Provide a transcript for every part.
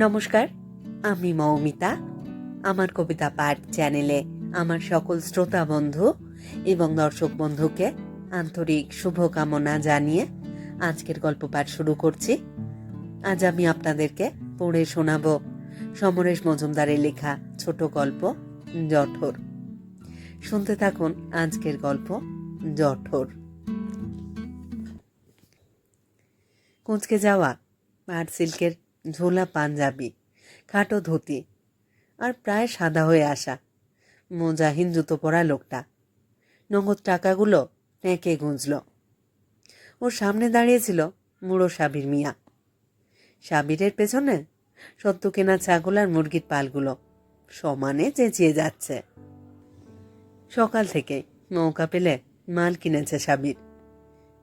নমস্কার, আমি মৌমিতা। আমার কবিতা পাঠ চ্যানেলে আমার সকল শ্রোতা বন্ধু এবং দর্শক বন্ধুকে আন্তরিক শুভকামনা জানিয়ে আজকের গল্প পাঠ শুরু করছি। আজ আমি আপনাদেরকে পড়ে শোনাব সমরেশ মজুমদারের লেখা ছোট গল্প জঠর। শুনতে থাকুন আজকের গল্প জঠর। কুঁচকে যাওয়া, পাট, সিল্কের ঝোলা পাঞ্জাবি, খাটো ধুতি আর প্রায় সাদা হয়ে আসা। মোজাহিন জুতো পরা লোকটা। নগদ টাকাগুলো টেঁকে গুঁজল। ওর সামনে দাঁড়িয়েছিল মুড়ো সাবির মিয়া। সাবিরের পেছনে সত্য কেনা ছাগল আর মুরগির পালগুলো সমানে চেঁচিয়ে যাচ্ছে। সকাল থেকে নৌকা পেলে মাল কিনেছে সাবির।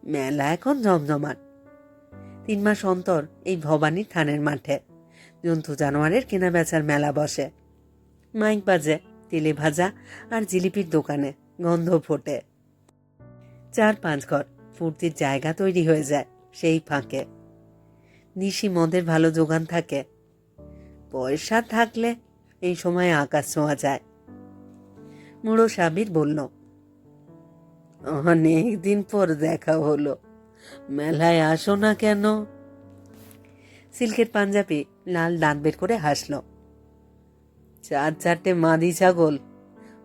মেলা এখন জমজমাট। তিন মাস অন্তর এই ভবানী থানের মাঠে। জন্তু জানোয়ারের কেনা বেচার মেলা বসে। মাইক বাজে, তেলে ভাজা আর জিলিপির দোকানে গন্ধ ফোটে। চার পাঁচ ঘর, ফুর্তির জায়গা তৈরি হয়ে যায় সেই ফাঁকে। নিশি মদের ভালো যোগান থাকে। পয়সা থাকলে এই সময় আকাশ ছোঁয়া যায়। মুড়ো সাবির বলল, অনেক দিন পর দেখা হলো। মেলায় আসো না কেন? সিল্কের পাঞ্জাবি লাল দাঁত বের করে হাসল। চার চারটে মাদি ছাগল।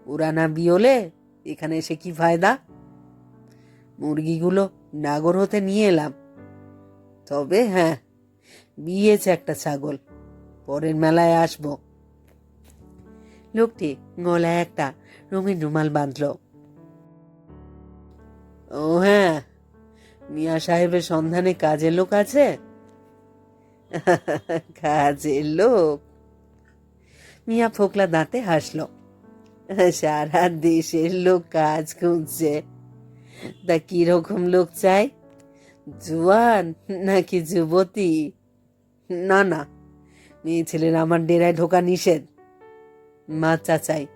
উড়ানা বিয়লে, এখানে এসে কি ফায়দা? মুরগিগুলো নাগর হতে নিয়ে এলাম। তবে হ্যাঁ বিয়েছে একটা ছাগল। পরের মেলায় আসব। লোকটি গলায় একটা রঙিন রুমাল বাঁধল। ও হ্যাঁ মিয়া সাহেবের সন্ধানে কাজের লোক আছে? কাজের লোক? মিয়া ফোকলা দাঁতে হাসল। সারা দেশের লোক কাজ খুঁজছে। তা কীরকম লোক চাই? জুয়ান নাকি যুবতী? না না, মেয়ে ছেলের আমার ডেরায় ঢোকা নিষেধ। মাচা চাই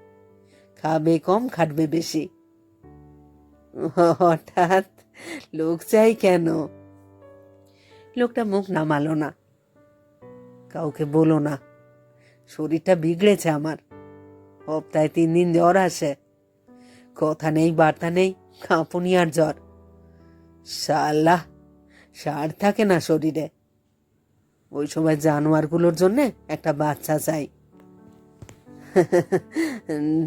খাবে কম, খাটবে বেশি। হঠাৎ লোক চাই কেন? লোকটা মুখ নামালো না। কাউকে বলো না। শরীরটা বিগড়েছে আমার। সপ্তাহে তিন দিন জ্বর আসে। কথা নেই, বার্তা নেই, কাঁপুনি আর জ্বর। সাল্লাহ সার থাকে না শরীরে। ওই সময় জানোয়ারগুলোর জন্য একটা বাচ্চা চাই।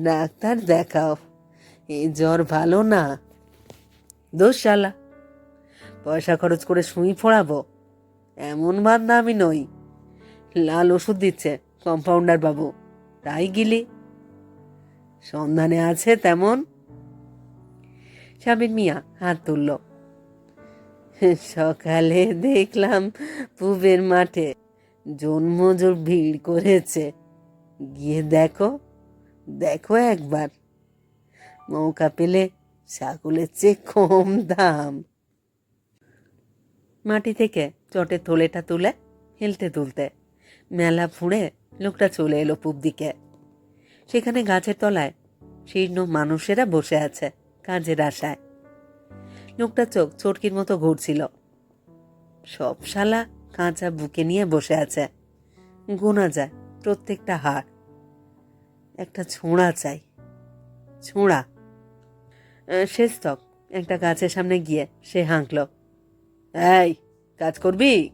ডাক্তার দেখাও। এই জ্বর ভালো না। দোষ শালা। পয়সা খরচ করে সুই ফোড়াবো, এমন বান্দা আমি নই। লাল ওষুধ দিচ্ছে কম্পাউন্ডার বাবু, তাই গিলি। সন্ধানে আছে তেমন। সাবির মিয়া হাত তুলল। সকালে দেখলাম পুবের মাঠে জন্মজোর ভিড় করেছে। গিয়ে দেখো দেখো একবার। মৌকা পেলে ছাগলের চেয়ে কম দাম। মাটি থেকে চটের থলেটা তুলে হেলতে তুলতে মেলা ফুঁড়ে লোকটা চলে এলো পূব দিকে। সেখানে গাছের তলায় শীর্ণ মানুষেরা বসে আছে কাজের আশায়। লোকটা চোখ চটকির মতো ঘুরছিল। সব শালা কাঁচা বুকে নিয়ে বসে আছে। গোনা যায় প্রত্যেকটা হাড়। একটা ছোঁড়া চাই। ছোঁড়া। শেষ তক একটা গাছের সামনে গিয়ে সে হাঁকল। এই, কাজ করবি?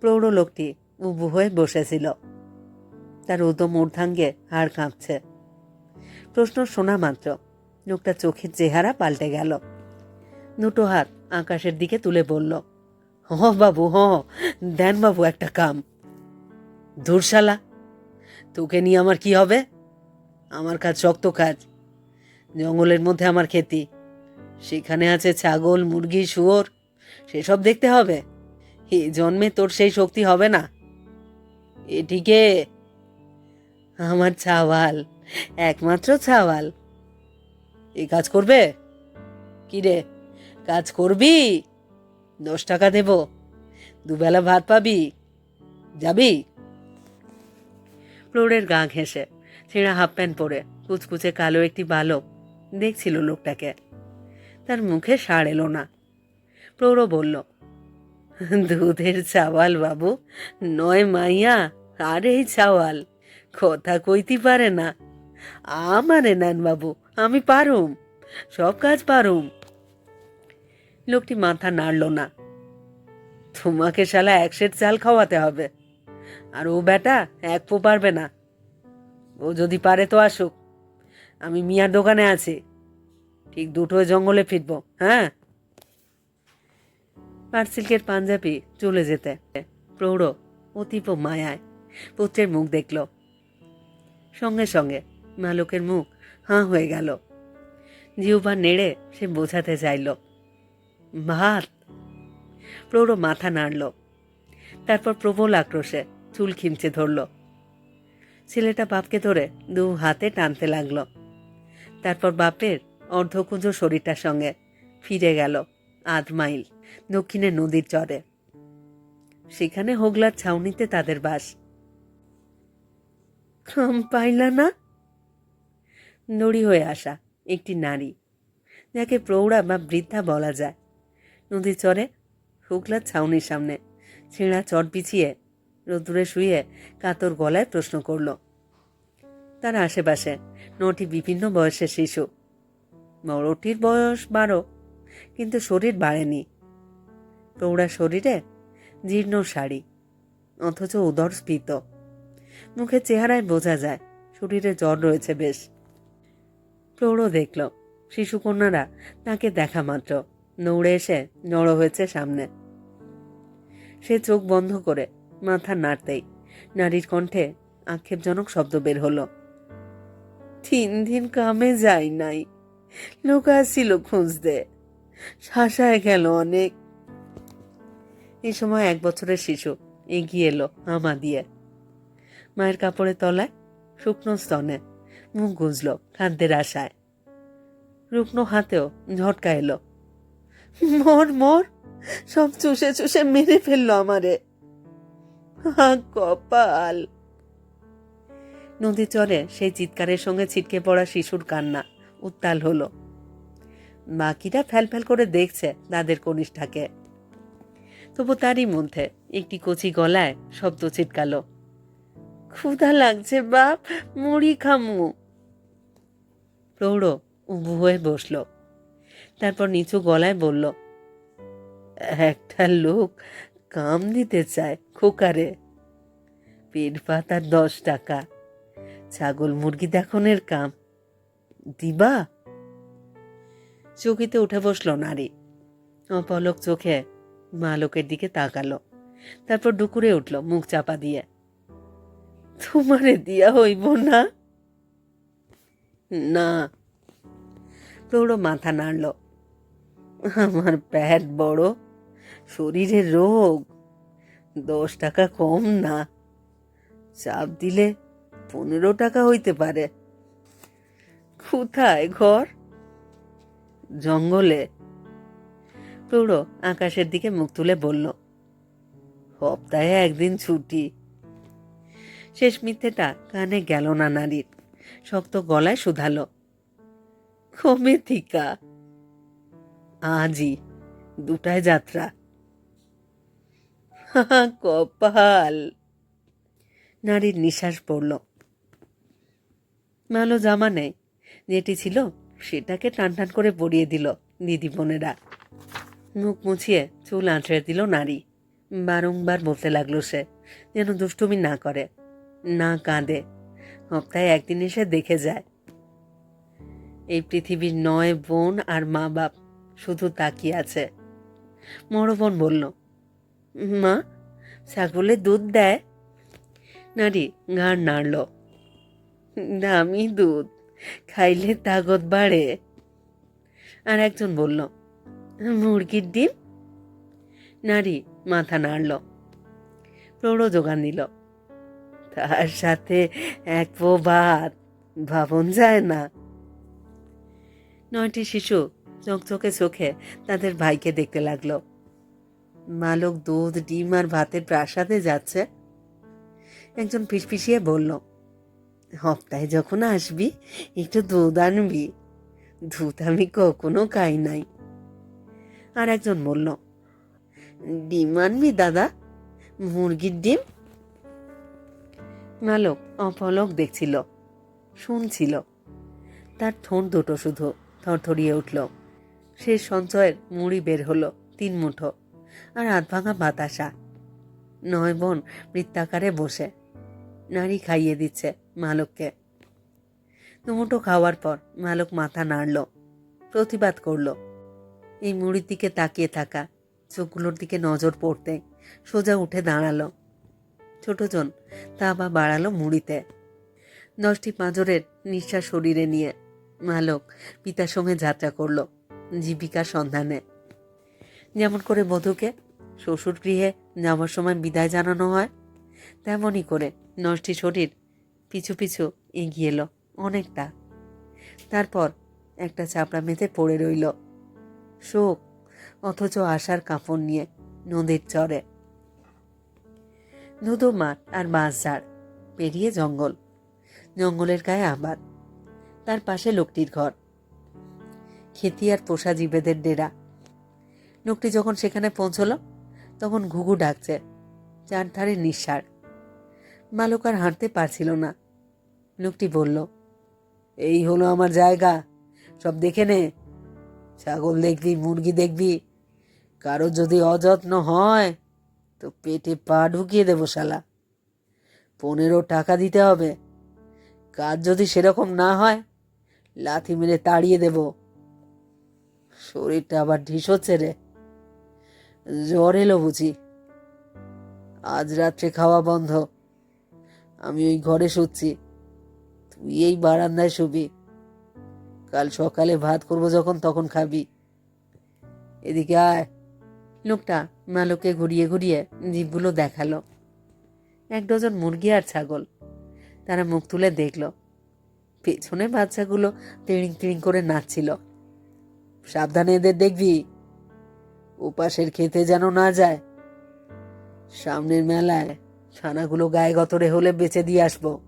প্রৌঢ় লোকটি উবু হয়ে বসেছিল। তার উদম ঊর্ধ্বাঙ্গে হাড় কাঁপছে। প্রশ্ন শোনা মাত্র। লোকটা চোখের চেহারা পাল্টে গেল। দুটো হাত আকাশের দিকে তুলে বলল, হ বাবু, হ, দেন বাবু একটা কাম। ধুরশালা, তোকে নিয়ে আমার কি হবে? আমার কাজ শক্ত কাজ। জঙ্গলের মধ্যে আমার খেতি। সেখানে আছে ছাগল, মুরগি, শুয়োর, সেসব দেখতে হবে। এ জন্মে তোর সেই শক্তি হবে না। এটিকে আমার ছাওয়াল, একমাত্র ছাওয়াল। এ কাজ করবে? কি রে? কাজ করবি? দশ টাকা দেব। দুবেলা ভাত পাবি? যাবি? ফ্লোরের গা ঘেঁষে ছেঁড়া হাফ প্যান্ট পরে কুচকুচে কালো একটি বালক দেখছিল লোকটাকে। তার মুখে সাড় এলো না। প্রৌঢ় বলল, দুধের চাওয়াল বাবু, নয় মাইয়া, আর এই চাওয়াল, কথা কইতে পারে না। আমারে নেন বাবু, আমি পারুম, সব কাজ পারুম। লোকটি মাথা নাড়ল না, তোমাকে শালা এক সেট চাল খাওয়াতে হবে, আর ও বেটা এক পো পারবে না। ও যদি পারে তো আসুক। আমি মিয়ার দোকানে আছি। ঠিক দুটোয় জঙ্গলে ফিরবো হ্যাঁ? পাট সিল্কের পাঞ্জাবি চলে যেতে। প্রৌঢ় অতীব মায়ায় পুত্রের মুখ দেখল। সঙ্গে সঙ্গে মালকের মুখ হাঁ হয়ে গেল। জিউবা নেড়ে সে বোঝাতে চাইল, ভাত? প্রৌঢ় মাথা নাড়ল। তারপর প্রবল আক্রোশে চুল খিমচে ধরল। ছেলেটা বাপকে ধরে দু হাতে টানতে লাগল। তারপর বাপের অর্ধকুঞ্জ শরীরটার সঙ্গে ফিরে গেল আধ মাইল দক্ষিণে নদীর চরে। সেখানে হোগলার ছাউনিতে তাদের বাস। খাম পাইলা না? নড়ি হয়ে আসা একটি নারী, যাকে প্রৌঢ়া বা বৃদ্ধা বলা যায়। নদীর চরে হুগলার ছাউনির সামনে ছেঁড়া চট বিছিয়ে রোদ্দুরে শুয়ে কাতর গলায় প্রশ্ন করল তার আশেপাশে। নটি বিভিন্ন বয়সের শিশু। বড়টির বয়স বারো, কিন্তু শরীর বাড়েনি। প্রৌঢ়া শরীরে জীর্ণ শাড়ি, অথচ উদর স্ফীত মুখের চেহারায় বোঝা যায়, শরীরে জ্বর রয়েছে বেশ। প্রৌঢ় দেখল, শিশুকন্যারা তাকে দেখা মাত্র। নৌড়ে এসে জড়ো হয়েছে সামনে। সে চোখ বন্ধ করে মাথা নাড়তেই নারীর কণ্ঠে আক্ষেপজনক শব্দ বের হলো। তিন দিন কামে যাই নাই। আসছিল খুঁজতে। শাসায় গেল অনেক। এই সময় এক বছরের শিশু, এগিয়ে এলো আমা দিয়ে। মায়ের কাপড়ের তলায় শুকনো স্তনে মুখ গুজল খাদ্যের আশায়। রুগ্ন হাতেও ঝটকা এলো। মর মর, সব চুষে চুষে মেরে ফেলল আমারে। কপাল। নদী চরে সেই চিৎকারের সঙ্গে ছিটকে পড়া শিশুর কান্না উত্তাল হলো। বাকিরা ফ্যাল করে দেখছে তাদের কনিষ্ঠাকে। তবু তারই মধ্যে একটি কচি গলায় শব্দ ছিটকালো। ক্ষুধা লাগছে বাপ, মুড়ি খামু। প্রৌঢ় উবু হয়ে বসল। তারপর নিচু গলায় বলল, একটা লোক কাম দিতে চায় খোকারে। পেট পাতার দশ টাকা। ছাগল মুরগি দেখনের কাম। দিবা? চৌকিতে উঠে বসল নারী। অপলক চোখে মালকের দিকে তাকালো। তারপর ডুকুরে উঠল মুখ চাপা দিয়ে। তোমারে দিয়া হইব না? না। প্রৌঢ় মাথা নাড়ল। আমার প্যাট বড়, শরীরে রোগ। দশ টাকা কম না। চাপ দিলে পনেরো টাকা হইতে পারে। কোথায় ঘর? জঙ্গলে। প্রৌঢ় আকাশের দিকে মুখ তুলে বলল, সপ্তাহে একদিন ছুটি। শেষ মিথ্যেটা কানে গেল না নারীর। শক্ত গলায় শুধালো কমে থিকা আজই দুটায় যাত্রা। কপাল! নারীর নিঃশ্বাস পড়ল ভালো জামা নেই। যেটি ছিল, সেটাকে টান টান করে পরিয়ে দিল দিদি বোনেরা। মুখ মুছিয়ে চুল আঁচড়ে দিল নারী। বারংবার বলতে লাগল সে, যেন দুষ্টুমি না করে, না কাঁদে। সপ্তাহে একদিন এসে দেখে যায়। এই পৃথিবীর নয় বোন আর মা বাপ শুধু তাকিয়ে আছে। বড় বোন বলল, মা, ছাগলে দুধ দেয়? নারী ঘাড় নাড়ল। দামি দুধ। খাইলে তাগত বাড়ে। আর একজন বলল, মুরগির ডিম? নারী মাথা নাড়ল। প্রৌঢ় যোগান দিল, তার সাথে এক পো ভাবন যায় না। নয়টি শিশু চকচকে চোখে তাদের ভাইকে দেখতে লাগল। মালক দুধ, ডিম আর ভাতের প্রাসাদে যাচ্ছে। একজন ফিসফিসিয়ে বলল হপ্তাহে যখন আসবি, একটু দুধ আনবি। দুধ আমি কখনো খাই নাই। আর একজন বলল, ডিম আনবি দাদা? মুরগির ডিম? মালক অপলক দেখছিল, শুনছিল। তার ঠোঁট দুটো শুধু থরথরিয়ে উঠল। সে সঞ্চয়ের মুড়ি বের হলো তিন মুঠো আর আধ ভাঙা বাতাসা। নয় বোন বৃত্তাকারে বসে নারী খাইয়ে দিচ্ছে। মালককে। দুমুঠো খাওয়ার পর মালক মাথা নাড়ল, প্রতিবাদ করল। এই মুড়ির দিকে তাকিয়ে থাকা, চোখগুলোর দিকে নজর পড়তে সোজা উঠে দাঁড়াল। ছোটজন তা বা বাড়ালো মুড়িতে। দশটি পাঁজরের নিঃশ্বাস শরীরে নিয়ে মালক পিতার সঙ্গে যাত্রা করল জীবিকার সন্ধানে। যেমন করে বধূকে শ্বশুর গৃহে যাওয়ার সময় বিদায় জানানো হয়, তেমনই করে নষ্টি শরীর পিছু পিছু এগিয়ে এলো, অনেকটা। তারপর একটা চাপড়া মেতে পড়ে রইল। শোক, অথচ আশার কাপড় নিয়ে নদীর চরে। ধুধু মাঠ আর বাঁশঝাড় পেরিয়ে জঙ্গল। জঙ্গলের গায়ে আবার, তার পাশে লোকটির ঘর। খেতি আর পোষা জীবেদের ডেরা। লোকটি যখন সেখানে পৌঁছল, তখন ঘুঘু ডাকছে, চারধারে নিঃসার। বালক আর হাঁটতে পারছিল না। লোকটি বলল, এই হলো আমার জায়গা। সব দেখে নে। ছাগল দেখবি, মুরগি দেখবি। কারও যদি অযত্ন হয়, তো পেটে পা ঢুকিয়ে দেবো শালা। পনেরো টাকা দিতে হবে। কাজ যদি সেরকম না হয়, লাথি মেরে তাড়িয়ে দেব। শরীরটা আবার ঢিস হচ্ছে রে। জ্বর এলো বুঝি। আজ রাত্রে খাওয়া বন্ধ। আমি ওই ঘরে শুচ্ছি। তুই এই বারান্দায় শুবি। কাল সকালে ভাত করব যখন, তখন খাবি। এদিকে আয়। লোকটা মালকে ঘুরিয়ে ঘুরিয়ে জীবগুলো দেখাল। এক ডজন মুরগি আর ছাগল। তারা মুখ তুলে দেখল। পেছনে বাচ্চাগুলো তিড়িং তিড়িং করে নাচছিল। সাবধানে এদের দেখবি। ওপাশের খেতে যেন না যায়। সামনের মেলায় ছানাগুলো গায়ে গতরে হলে বেচে দিয়ে আসব।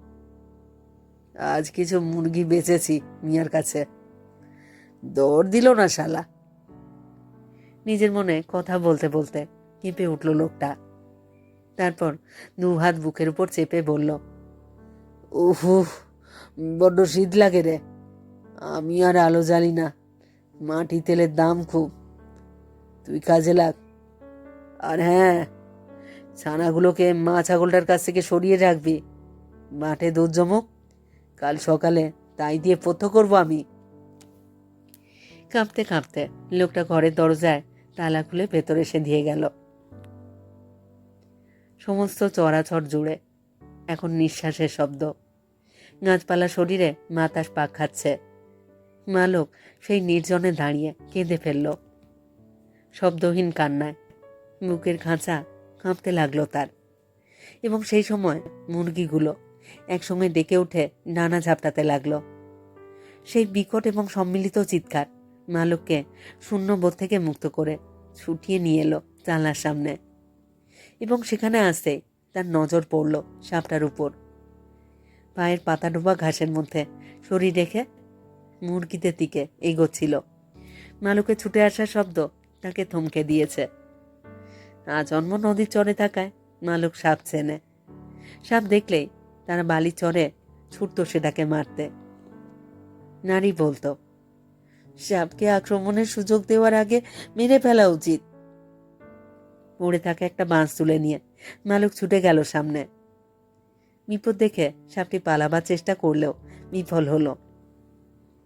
আজ কিছু মুরগি বেচেছি মিয়ার কাছে। দৌড় দিল না শালা। নিজের মনে কথা বলতে বলতে কেঁপে উঠল লোকটা। তারপর দু হাত বুকের উপর চেপে বলল উফ, বড্ড শীত লাগে রে। আমি আর আলো জ্বালি না। মাটি তেলের দাম খুব। তুই কাজে লাগ। আর হ্যাঁ ছানাগুলোকে মা ছাগলটার কাছ থেকে সরিয়ে রাখবি। মাঠে দুধ জমুক। কাল সকালে তাই দিয়ে পথ্য করব আমি। কাঁপতে কাঁপতে লোকটা ঘরের দরজায় তালা খুলে ভেতরে এসে দিয়ে গেল। সমস্ত চরাচর জুড়ে এখন নিঃশ্বাসের শব্দ। গাছপালা শরীরে মাতাস পাক খাচ্ছে। মালক সেই নির্জনে দাঁড়িয়ে কেঁদে ফেলল। শব্দহীন কান্নায় মুখের খাঁচা কাঁপতে লাগল তার। এবং সেই সময় মুরগিগুলো একসঙ্গে ডেকে উঠে নানা ঝাপটাতে লাগল। সেই বিকট এবং সম্মিলিত চিৎকার মালককে শূন্যবোধ থেকে মুক্ত করে ছুটিয়ে নিয়ে এলো জানলার সামনে এবং সেখানে আসতে তার নজর পড়ল সাপটার উপর। পায়ের পাতা ডোবা ঘাসের মধ্যে শরীর রেখে মুরগিদের দিকে এগোচ্ছিল। মালুকে ছুটে আসার শব্দ তাকে থমকে দিয়েছে। আজন্ম নদীর চরে থাকায় মালুক সাপ চেনে। সাপ দেখলেই তারা বালি চড়ে ছুটতো সেটাকে মারতে। নারী বলতো, সাপকে আক্রমণের সুযোগ দেওয়ার আগে মেরে ফেলা উচিত। পড়ে থাকা একটা বাঁশ তুলে নিয়ে মালুক ছুটে গেল সামনে। বিপদ দেখে সাপটি পালাবার চেষ্টা করলেও বিফল হলো।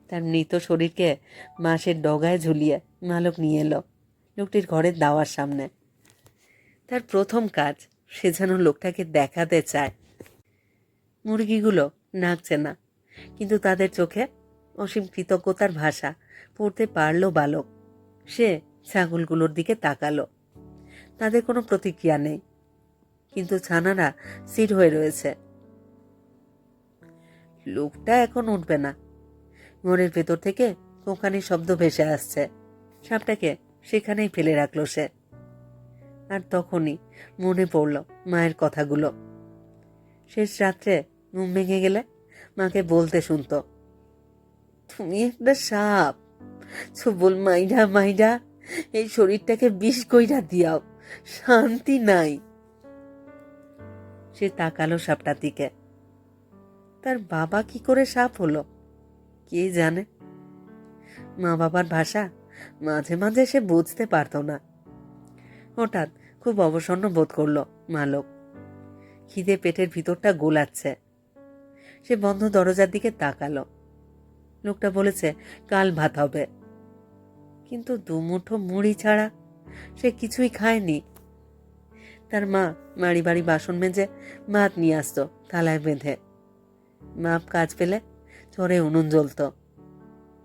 তার মৃত শরীরকে বাঁশের ডগায় ঝুলিয়ে মালক নিয়ে এলো লোকটির ঘরের দাওয়ার সামনে। তার প্রথম কাজ সে যেন লোকটাকে দেখাতে চায়। মুরগিগুলো নাচছে না। কিন্তু তাদের চোখে অসীম কৃতজ্ঞতার ভাষা পড়তে পারল বালক। সে ছাগলগুলোর দিকে তাকালো। তাদের কোনো প্রতিক্রিয়া নেই। কিন্তু ছানারা স্থির হয়ে রয়েছে। লোকটা এখন উঠবে না। ঘরের ভেতর থেকে কোকানির শব্দ ভেসে আসছে। সাপটাকে সেখানেই ফেলে রাখল সে। আর তখনই মনে পড়ল মায়ের কথাগুলো। শেষ রাত্রে ঘুম ভেঙে গেলে মাকে বলতে শুনতো, তুমি একটা সাপ, সবল মাইডা মাইডা এই শরীরটাকে বিষ কইরা দিয়াও, শান্তি নাই। সে তাকালো সাপটার দিকে। তার বাবা কি করে সাপ হলো, কে জানে? মা বাবার ভাষা মাঝে মাঝে সে বুঝতে পারতো না। হঠাৎ খুব অবসন্ন বোধ করল মালক খিদে পেটের ভিতরটা গোলাচ্ছে। সে বন্ধ দরজার দিকে তাকালো। লোকটা বলেছে, কাল ভাত হবে। কিন্তু দুমুঠো মুড়ি ছাড়া সে কিছুই খায়নি। তার মা বাড়ি বাড়ি বাসন মেজে ভাত নিয়ে আসতো, থালায় বেঁধে। মাপ কাজ পেলে চরে উনুন জ্বলত।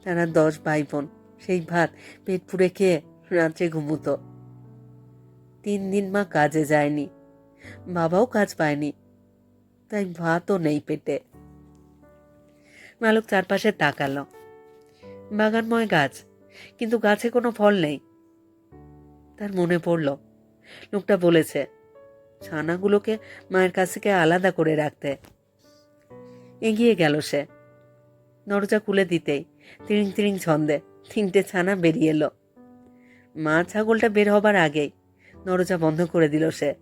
তারা দশ ভাই বোন সেই ভাত পেট পুড়ে খেয়ে রাত্রে ঘুমুতো। তিন দিন মা কাজে যায়নি, বাবাও কাজ পায়নি, তাই ভাতও নেই পেটে। মালক চারপাশে তাকালো। বাগানময় গাছ, কিন্তু গাছে কোনো ফল নেই। তার মনে পড়ল, লোকটা বলেছে, ছানাগুলোকে মায়ের কাছ থেকে আলাদা করে রাখতে। এগিয়ে গেল সে। দরজা খুলে দিতেই তিরিং তিরিং ছন্দে তিনটে ছানা বেরিয়ে এলো। মা ছাগলটা বের হবার আগেই দরজা বন্ধ করে দিল সে।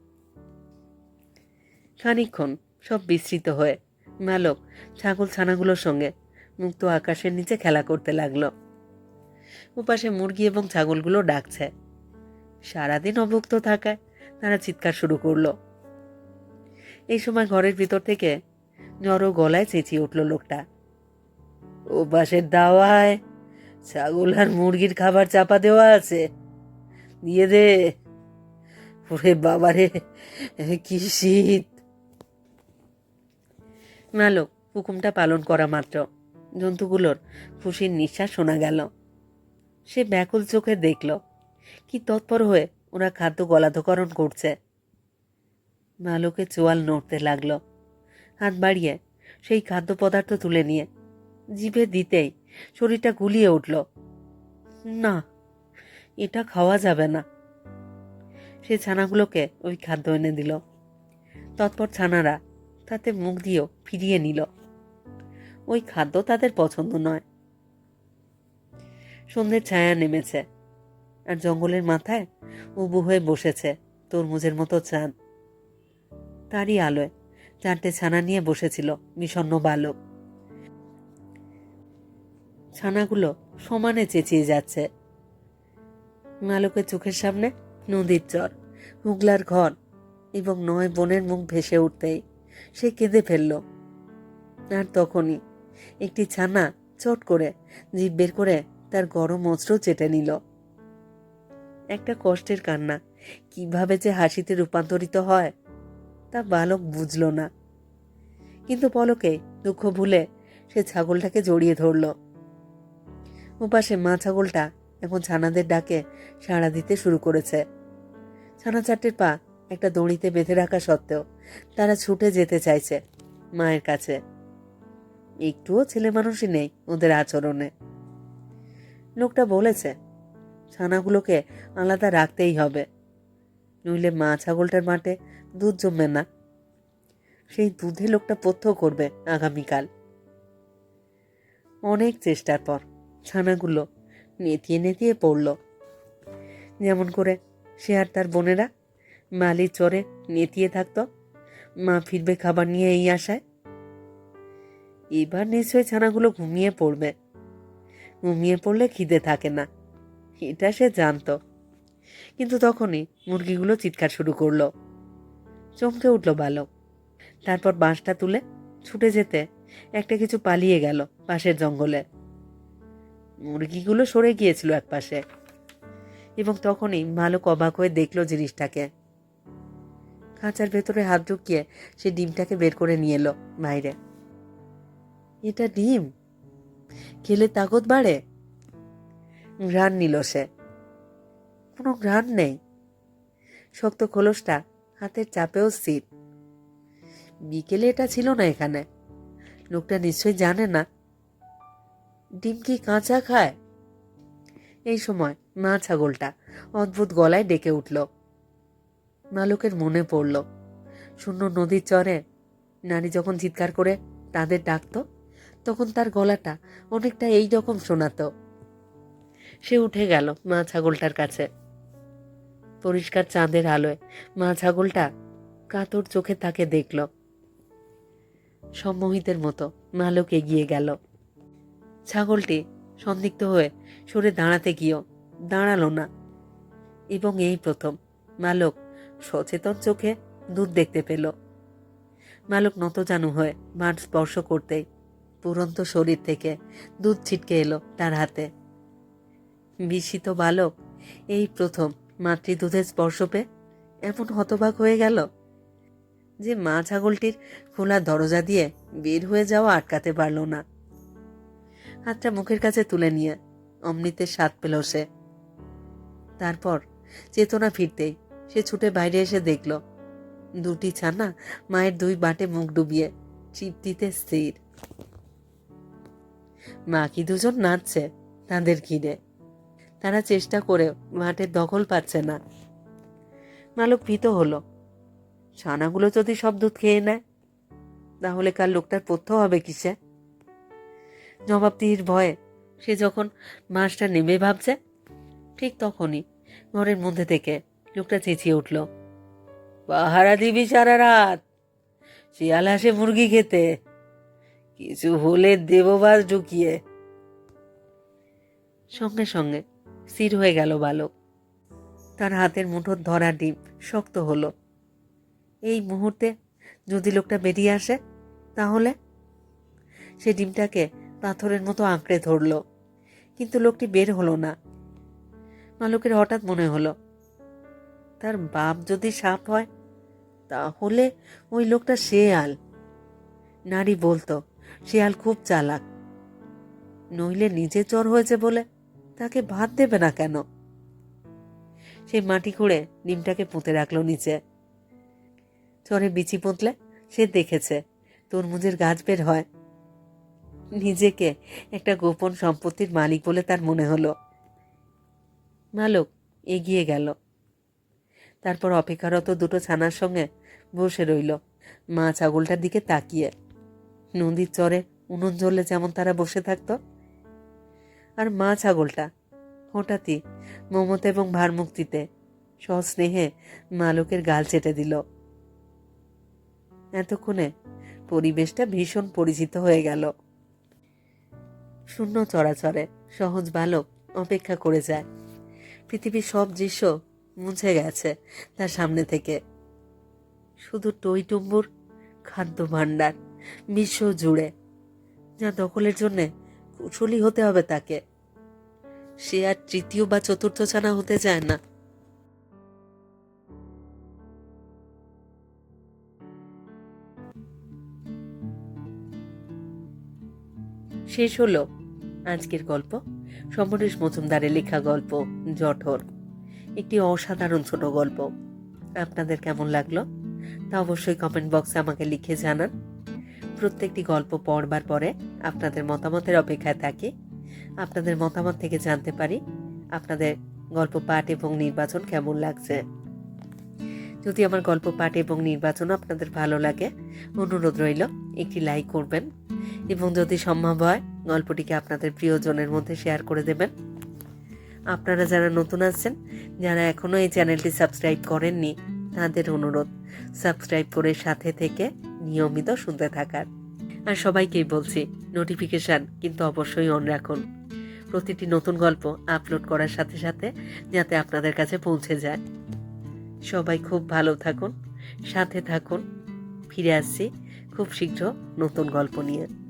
খানিকক্ষণ সব বিস্মৃত হয়ে মালক ছাগল ছানাগুলোর সঙ্গে মুক্ত আকাশের নিচে খেলা করতে লাগল। ওপাশে মুরগি এবং ছাগলগুলো ডাকছে। সারাদিন অভুক্ত থাকায় তারা চিৎকার শুরু করল। এই সময় ঘরের ভিতর থেকে জড়ো গলায় চেঁচিয়ে উঠল লোকটা। ও পাশের দাওয়ায় ছাগল আর মুরগির খাবার চাপা দেওয়া আছে। দিয়ে দে। ওরে বাবারে, কি শীত। মালক হুকুমটা পালন করা মাত্র। জন্তুগুলোর খুশির নিঃশ্বাস শোনা গেল। সে ব্যাকুল চোখে দেখল, কি তৎপর হয়ে ওরা খাদ্য গলাধকরণ করছে। মালকে চোয়াল নড়তে লাগল, হাত বাড়িয়ে সেই খাদ্য পদার্থ তুলে নিয়ে। জিভে দিতেই শরীরটা গুলিয়ে উঠল। না, এটা খাওয়া যাবে না। সে ছানাগুলোকে ওই খাদ্য এনে দিল। তৎপর ছানারা তাতে মুখ দিয়েও ফিরিয়ে নিল। ওই খাদ্য তাদের পছন্দ নয়। সন্ধ্যের ছায়া নেমেছে আর জঙ্গলের মাথায় উবু হয়ে বসেছে তরমুজের মতো চাঁদ। তারই আলোয় চারটে ছানা নিয়ে বসেছিল বিষণ্ণ বালক। ছানাগুলো সমানে চেঁচিয়ে যাচ্ছে। মালকের চোখের সামনে নদীর চর, হুগলার ঘর এবং নয় বোনের মুখ ভেসে উঠতেই সে কেঁদে ফেলল। আর তখনই একটি ছানা চট করে জিভ বের করে তার গরম অস্ত্র চেটে নিল। একটা কষ্টের কান্না। কীভাবে যে হাসিতে রূপান্তরিত হয়, তা বালক বুঝল না। কিন্তু পলকে দুঃখ ভুলে সে ছাগলটাকে জড়িয়ে ধরল। ওপাশে মা ছাগলটা এখন ছানাদের ডাকে সাড়া দিতে শুরু করেছে। ছানা চারটের পা একটা দড়িতে বেঁধে রাখা সত্ত্বেও তারা ছুটে যেতে চাইছে মায়ের কাছে। একটুও ছেলে মানুষই নেই ওদের আচরণে। লোকটা বলেছে, ছানাগুলোকে আলাদা রাখতেই হবে। নইলে মা ছাগলটার মাঠে দুধ জমবে না। সেই দুধে লোকটা পথ্য করবে আগামীকাল। অনেক চেষ্টার পর ছানাগুলো নেতিয়ে নেতিয়ে পড়ল। যেমন করে সে আর তার বোনেরা মালির চরে নেতিয়ে থাকতো মা ফিরবে, খাবার নিয়ে এই আশায়। এবার নিশ্চয়ই ছানাগুলো ঘুমিয়ে পড়বে। ঘুমিয়ে পড়লে খিদে থাকে না, এটা সে জানতো। কিন্তু তখনই মুরগিগুলো চিৎকার শুরু করল। চমকে উঠল বালক। তারপর বাঁশটা তুলে ছুটে যেতে একটা কিছু পালিয়ে গেল পাশের জঙ্গলে। মুরগিগুলো সরে গিয়েছিল এক পাশে এবং তখনই ভালো অবাক হয়ে দেখল জিনিসটাকে। খাঁচার ভেতরে হাত ঢুকিয়ে সে ডিমটাকে বের করে নিয়ে এলো বাইরে এটা ডিম? খেলে তাগত বাড়ে? ঘ্রাণ নিল সে। কোনো ঘ্রাণ নেই। শক্ত খোলসটা হাতের চাপেও স্থির। বিকেলে এটা ছিল না এখানে। লোকটা নিশ্চয়ই জানে না। ডিম কি কাঁচা খায়? এই সময় মা ছাগলটা অদ্ভুত গলায় ডেকে উঠল। মালুকের মনে পড়ল। শূন্য নদীর চরে নারী যখন চিৎকার করে তাদের ডাকতো, তখন তার গলাটা অনেকটা এই রকম শোনাতো। সে উঠে গেল মা ছাগলটার কাছে। পরিষ্কার চাঁদের আলোয় মা ছাগলটা কাতর চোখে তাকে দেখল। সম্মোহিতের মতো মালক এগিয়ে গেল। ছাগলটি সন্দিগ্ধ হয়ে সরে দাঁড়াতে গিয়েও দাঁড়াল না। এবং এই প্রথম মালক সচেতন চোখে দুধ দেখতে পেল। মালক নতজানু হয়ে মাঠ স্পর্শ করতেই পুরন্ত শরীর থেকে দুধ ছিটকে এলো তার হাতে। বিস্মিত বালক, এই প্রথম মাতৃ দুধের স্পর্শ পেয়ে এমন হতবাক হয়ে গেল যে মা ছাগলটির খোলা দরজা দিয়ে বের হয়ে যাওয়া আটকাতে পারল না। হাতটা মুখের কাছে তুলে নিয়ে অমৃতের স্বাদ পেল সে। তারপর চেতনা ফিরতেই সে ছুটে বাইরে এসে দেখল, দুটি ছানা মায়ের দুই বাটে মুখ ডুবিয়ে তৃপ্তিতে স্থির। মা কি দুজন নাচছে তাদের ঘিরে? তারা চেষ্টা করে মাঠের দখল পাচ্ছে না। মালক ভীত হলো, ছানাগুলো যদি সব দুধ খেয়ে নেয়, তাহলে কাল লোকটার পথ্য হবে কিসে? জবাবদিহির ভয়ে সে যখন মাছটা নেমে ভাবছে, ঠিক তখনই ঘরের মধ্যে থেকে লোকটা চেঁচিয়ে উঠল, পাহারা দিবি সারা রাত, শিয়াল আসে মুরগি খেতে, কিছু হলে দেববাস ঢুকিয়ে। সঙ্গে সঙ্গে স্থির হয়ে গেল বালক। তার হাতের মুঠোর ধরা ডিম শক্ত হলো। এই মুহূর্তে যদি লোকটা বেরিয়ে আসে, তাহলে? সে ডিমটাকে পাথরের মতো আঁকড়ে ধরল, কিন্তু লোকটি বের হলো না। মালকের হঠাৎ মনে হলো তার বাপ যদি সাপ হয়, তাহলে ওই লোকটা শেয়াল। নারী বলতো, শেয়াল খুব চালাক। নইলে নিজে জ্বর হয়েছে বলে তাকে ভাত দেবে না কেন? সে মাটি খুঁড়ে ডিমটাকে পুঁতে রাখল নিচে। চরে বিচি পুঁতলে সে দেখেছে, তরমুজের গাছ বের হয়। নিজেকে একটা গোপন সম্পত্তির মালিক বলে তার মনে হলো। মালক এগিয়ে গেল। তারপর অপেক্ষারত দুটো ছানার সঙ্গে বসে রইল। মা ছাগলটার দিকে তাকিয়ে। নদীর চরে উনুন জ্বললে যেমন তারা বসে থাকতো। আর মা ছাগলটা, হঠাৎই মমতা এবং ভারমুক্তিতে সস্নেহে মালকের গাল চেটে দিল। এতক্ষণে পরিবেশটা ভীষণ পরিচিত হয়ে গেল। শূন্য চরাচরে সহজ বালক অপেক্ষা করে যায়। পৃথিবীর সব দৃশ্য মুছে গেছে তার সামনে থেকে। শুধু টইটুম্বুর খাদ্য ভাণ্ডার বিশ্ব জুড়ে, যা দখলের জন্যে কুশলী হতে হবে তাকে। সে আর তৃতীয় বা চতুর্থ ছানা হতে চায় না। শেষ হলো আজকের গল্প। সমরেশ মজুমদারের লেখা গল্প, জঠর। একটি অসাধারণ ছোট গল্প। আপনাদের কেমন লাগল? তা অবশ্যই কমেন্ট বক্সে আমাকে লিখে জানান। প্রত্যেকটি গল্প পড়বার পরে আপনাদের মতামতের অপেক্ষায় থাকি। আপনাদের মতামত থেকে জানতে পারি আপনাদের গল্প পাঠ এবং নির্বাচন কেমন লাগছে। যদি আমার গল্প পাঠ এবং নির্বাচন আপনাদের ভালো লাগে, অনুরোধ রইল একটি লাইক করবেন। এবং যদি সম্ভব হয়, গল্পটিকে আপনাদের প্রিয়জনের মধ্যে শেয়ার করে দেবেন। আপনারা যারা নতুন আছেন, যারা এখনও এই চ্যানেলটি সাবস্ক্রাইব করেননি, তাদের অনুরোধ, সাবস্ক্রাইব করে সাথে থেকে নিয়মিত শুনতে থাকার। আর সবাইকেই বলছি নোটিফিকেশান কিন্তু অবশ্যই অন রাখুন। প্রতিটি নতুন গল্প আপলোড করার সাথে সাথে যাতে আপনাদের কাছে পৌঁছে যায়। সবাই খুব ভালো থাকুন, সাথে থাকুন, ফিরে আসছি খুব শীঘ্র নতুন গল্প নিয়ে।